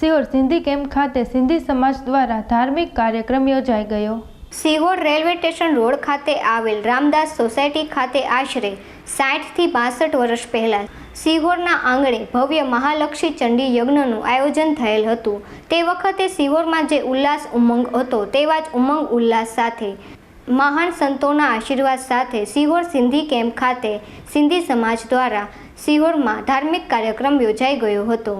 Sihor Sindhi camp ખાતે સિંધી સમાજ દ્વારા ધાર્મિક કાર્યક્રમ યોજાઈ ગયો. સિહોર રેલવે સ્ટેશન રોડ ખાતે આવેલ રામદાસ સોસાયટી ખાતે આશરે સાઠથી બાસઠ વર્ષ પહેલાં સિહોરના આંગણે ભવ્ય મહાલક્ષી ચંડી યજ્ઞનું આયોજન થયેલ હતું. તે વખતે સિહોરમાં જે ઉલ્લાસ ઉમંગ હતો તેવા જ ઉમંગ ઉલ્લાસ સાથે મહાન સંતોના આશીર્વાદ સાથે સિહોર સિંધી કેમ્પ ખાતે સિંધી સમાજ દ્વારા સિહોરમાં ધાર્મિક કાર્યક્રમ યોજાઈ ગયો હતો.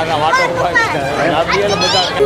ના ના વાટો બધા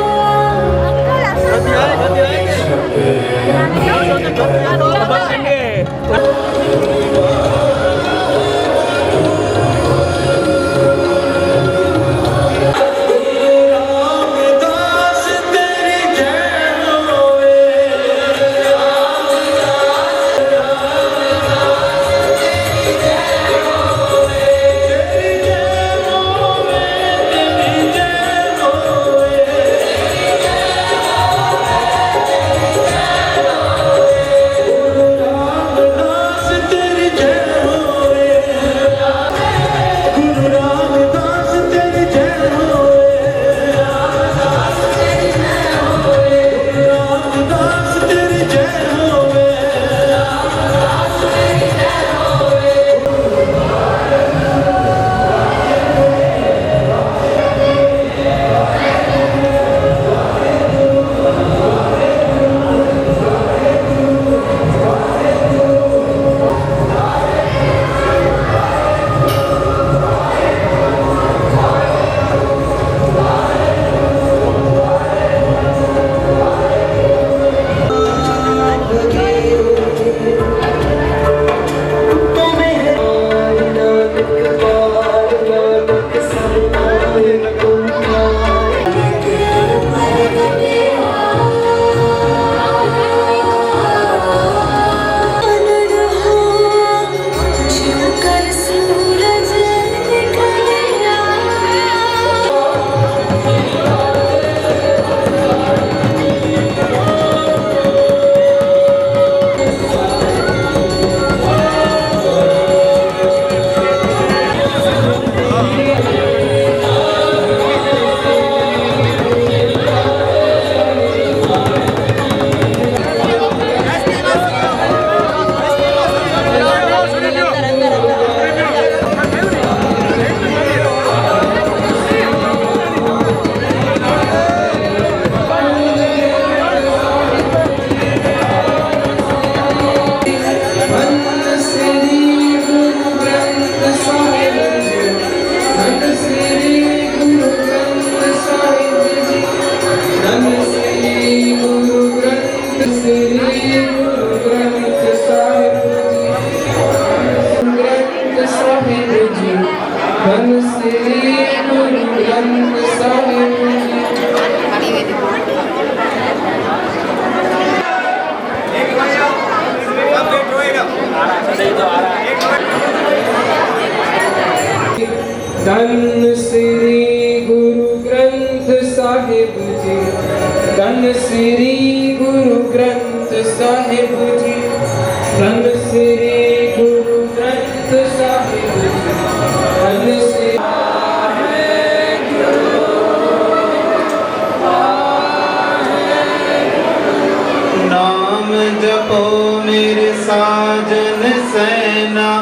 જપો મેરે સાજન સેના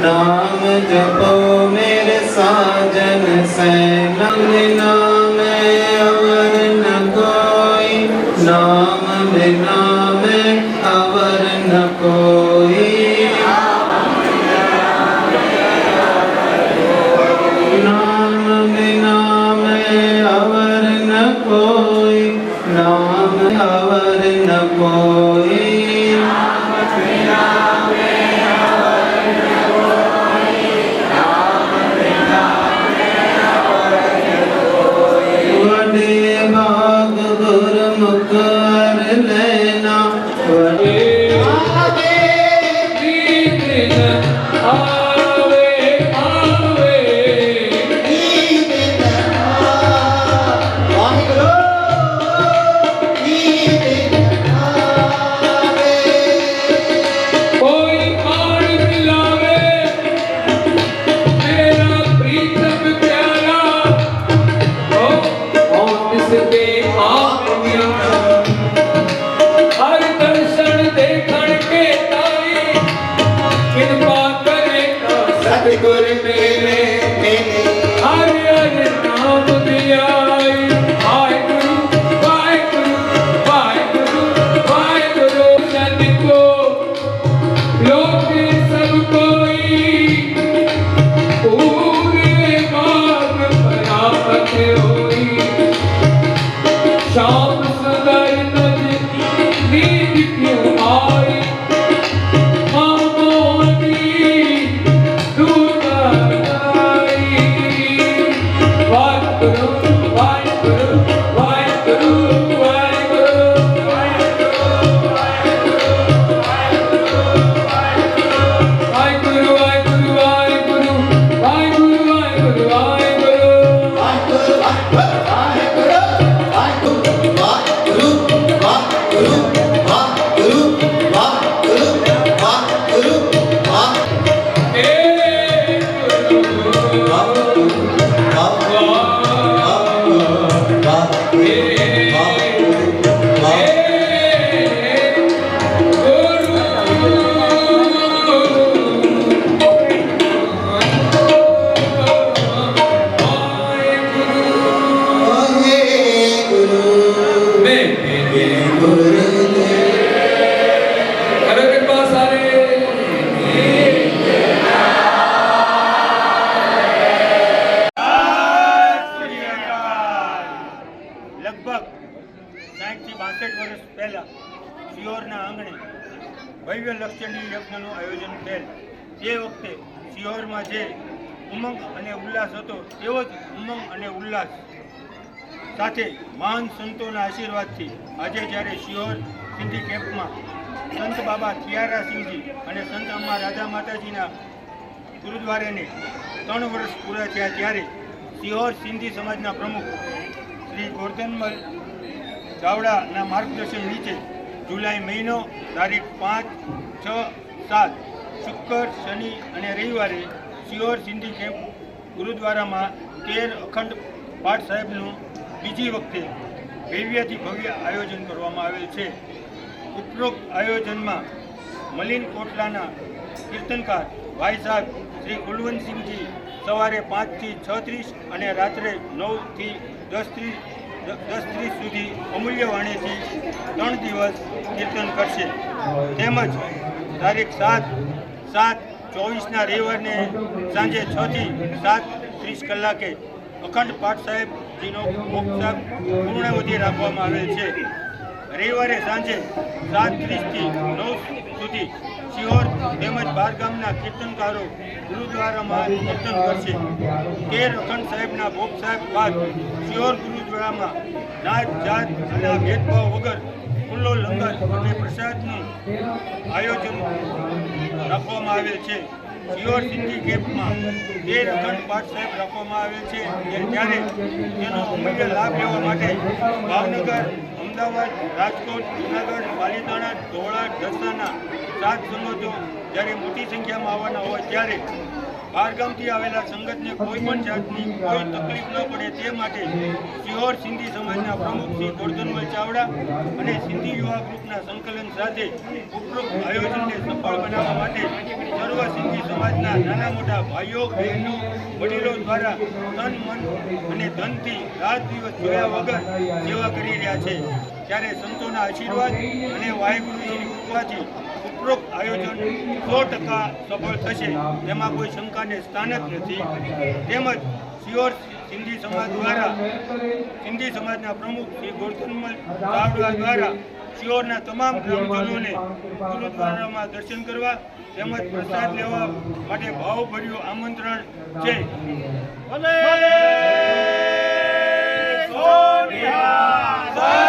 નામ જપો મેરે સાજન સેના નામ અવર ન કોઈ નામ મેં Happy birthday, baby. હતો એવો જ ઉમંગ અને ઉલ્લાસ. સાથે મહાન સંતોના આશીર્વાદથી આજે જ્યારે શિહોર સિંધી કેમ્પમાં સંત બાબા કિયારા સિંહજી અને સંત અમ્મા રાધા માતાજીના ગુરુદ્વારેને ત્રણ વર્ષ પૂરા થયા ત્યારે સિહોર સિંધી સમાજના પ્રમુખ શ્રી ગોરધનમલ ચાવડાના માર્ગદર્શન નીચે જુલાઈ મહિનો તારીખ પાંચ છ સાત શુક્ર, શનિ અને રવિવારે સિહોર સિંધી કેમ્પ ગુરુદ્વારામાં તેર અખંડ પાઠ સાહેબનું બીજી વખતે ભવ્યથી ભવ્ય આયોજન કરવામાં આવેલ છે. ઉપરોક્ત આયોજનમાં મલિન કોટલાના કીર્તનકાર ભાઈ સાહેબ શ્રી કુલવંતસિંહજી સવારે પાંચથી છ ત્રીસ અને રાત્રે નવથી દસ ત્રીસ દસ ત્રીસ સુધી અમૂલ્ય વાણીથી ત્રણ દિવસ કીર્તન કરશે. તેમજ તારીખ સાત સાત ચોવીસના રવિવારને સાંજે છથી સાત ત્રીસ કલાકે અખંડ પાઠ સાહેબજીનો મોક્ષાપ પૂર્ણાવધિ રાખવામાં આવેલ છે. રવિવારે સાંજે સાત ત્રીસથી નવ સુધી સિહોર તેમજ બાર ગામના કીર્તનકારો ગુરુદ્વારામાં કીર્તન કરશે. તેર અખંડ સાહેબના ભોગ સાહેબ બાદ સિહોર ગુરુદ્વારામાં નાત જાત અને ભેદભાવ વગર ખુલ્લો લંગર અને પ્રસાદનું આયોજન રાખવામાં આવેલ છે. સિયોર સિંધી કેમ્પમાં બે અખંડ પાઠ સાહેબ રાખવામાં આવેલ છે ત્યારે તેનો અમૂલ્ય લાભ લેવા માટે ભાવનગર, અમદાવાદ, રાજકોટ, જુનાગઢ પાલીતાણા ધોળા, ઢસાના સાત સંગતો જ્યારે મોટી સંખ્યામાં આવવાના હોય ત્યારે બહારગામથી આવેલા સંગતને કોઈ પણ જાતની કોઈ તકલીફ ન પડે તે માટે સિહોર સિંધી સમાજના પ્રમુખ શ્રી ગોરધનભાઈ ચાવડા અને સિંધી યુવા ગ્રુપના સંકલન સાથે ઉપરોક્ત આયોજનને સફળ બનાવવા માટે સર્વ સિંધી સમાજના નાના મોટા ભાઈઓ, બહેનો, વડીલો દ્વારા તન, મન અને ધનથી રાત દિવસ જોયા વગર સેવા કરી રહ્યા છે. ત્યારે સંતોના આશીર્વાદ અને વાહેગુરુજીની કૃપાથી ઉપરોક્ત આયોજન સો ટકા સફળ થશે. તેમાં કોઈ શંકાને સ્થાન જ નથી. તેમજ સિયોર સિંધી સમાજ દ્વારા સિંધી સમાજના પ્રમુખ શ્રી ગોરધનમલ ચાવડા દ્વારા સિયોરના તમામ ગ્રામજનોને ગુરુદ્વારામાં દર્શન કરવા તેમજ પ્રસાદ લેવા માટે ભાવભર્યું આમંત્રણ છે. ભલે! કા